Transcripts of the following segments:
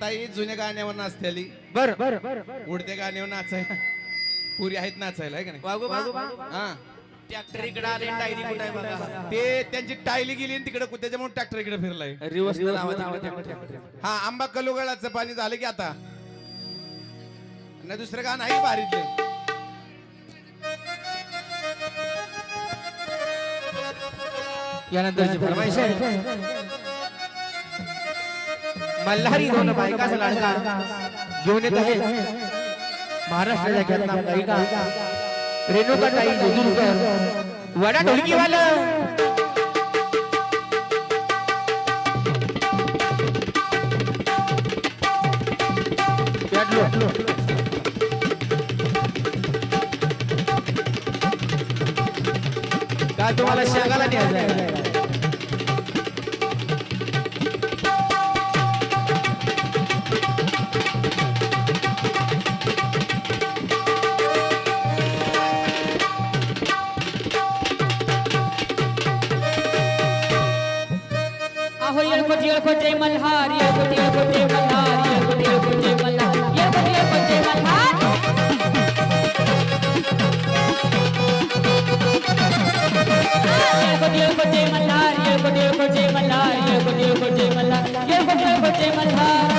ताई जुन्या गाण्यावर नाचतेली. बर बर उडत्या गाण्यावर नाचायला पुरी आहेत नाचायला आहे का नाही? हा. ट्रॅक्टर इकडे आले टायरी कुठे आहे बघा. ते त्यांची टायली गेली आणि तिकडे त्याच्यामुळे ट्रॅक्टर इकडे फिरलाय. रिवर्स हा आंबा कलोगळाचं पाणी झालं की आता. नाही दुसरं गाणं आहे भारीतलं. यानंतरची फरमाईश आहे. मल्हारी दोन बायकाचा लाडका घेऊन येत आहे महाराष्ट्राच्या ख्यातनाम गायिका. रेणुकाताई जोजुलकर वडा ढोलकीवाला. का तुम्हाला शेगाला न्यायचं आहे? बजे मल्हार ये बजे बजे मल्हार ये बजे बजे मल्हार ये बजे बजे मल्हार ये बजे बजे मल्हार ये बजे बजे मल्हार ये बजे बजे मल्हार ये बजे बजे मल्हार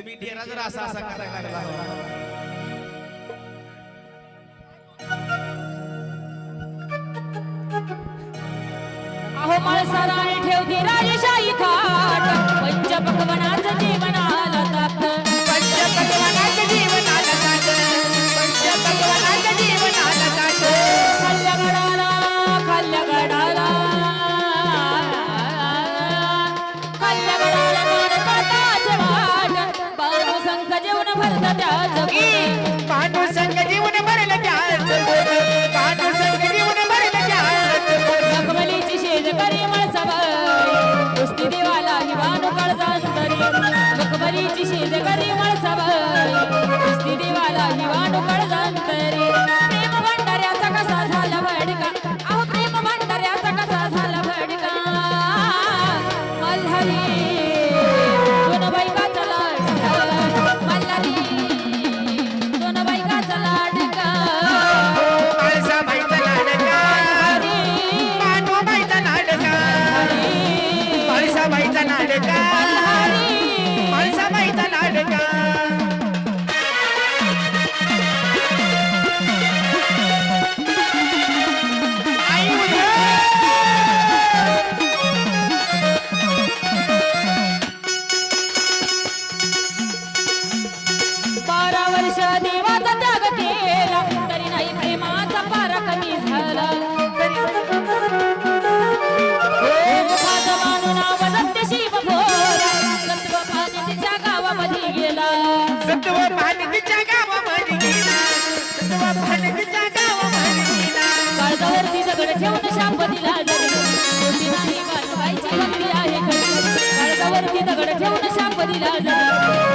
तुम्ही डेरा जर असा असा करायला लागला अहो मला सराने ठेव ठेवती राजेशाही थाट असता त्या जगी पांडू संग जीवन भरलं त्या पांडू संग जीवन भरलं त्या जगमलीची शेज करी मळसाबाई कुस्ती देवाला बारा वर्ष देवाचा त्याग केला. तरी नाही प्रेमाचा पारा कमी झाला. मुखात मानून नाव शिव भोरा सत्व पाणी तिच्या गावामध्ये गेला. सत्व पाणीच्या गावामध्ये गेला. सत्व पाणीच्या गावामध्ये गेला. काळजावरती दगड ठेवून शाप दिला जरी मोठी नाही बालबाईची भक्ती आहे खरी काळजावरती दगड ठेवून शाप दिला जरी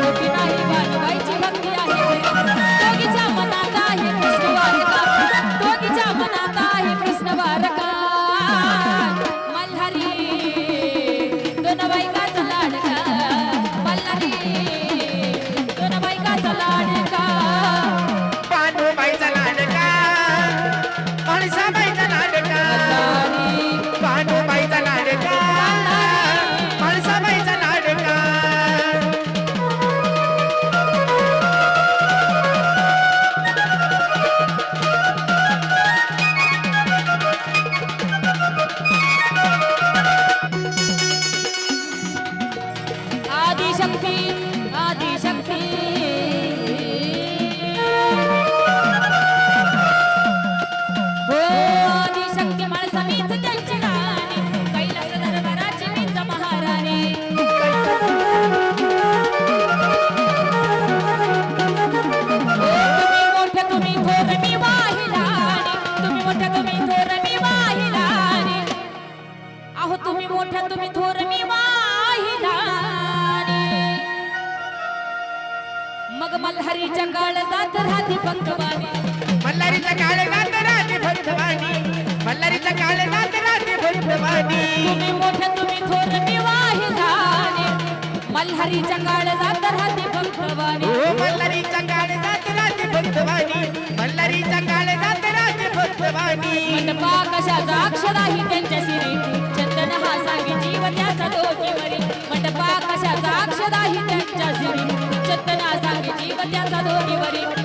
मल्हारीच्या काळ जात राहते पंखवाणी. मल्हारीचा काळ गात राहते भक्तवाणी मल्हारीचा काळ गात राहते भक्तवाणी तुम्ही मोठ्या तुम्ही थोर मी वाहिलाने मल्हारीच्या काळ जात राहते पंखवाणी. हो मल्हारीचा काळ गात राहते भक्तवाणी मल्हारीचा काळ गात राहते भक्तवाणी मंडपा कशाचा अक्षराही त्यांच्या शिरी चंदन हा सांगी जीव त्याचा डोकीवरी मंडपा कशाचा चंदन हा सांगी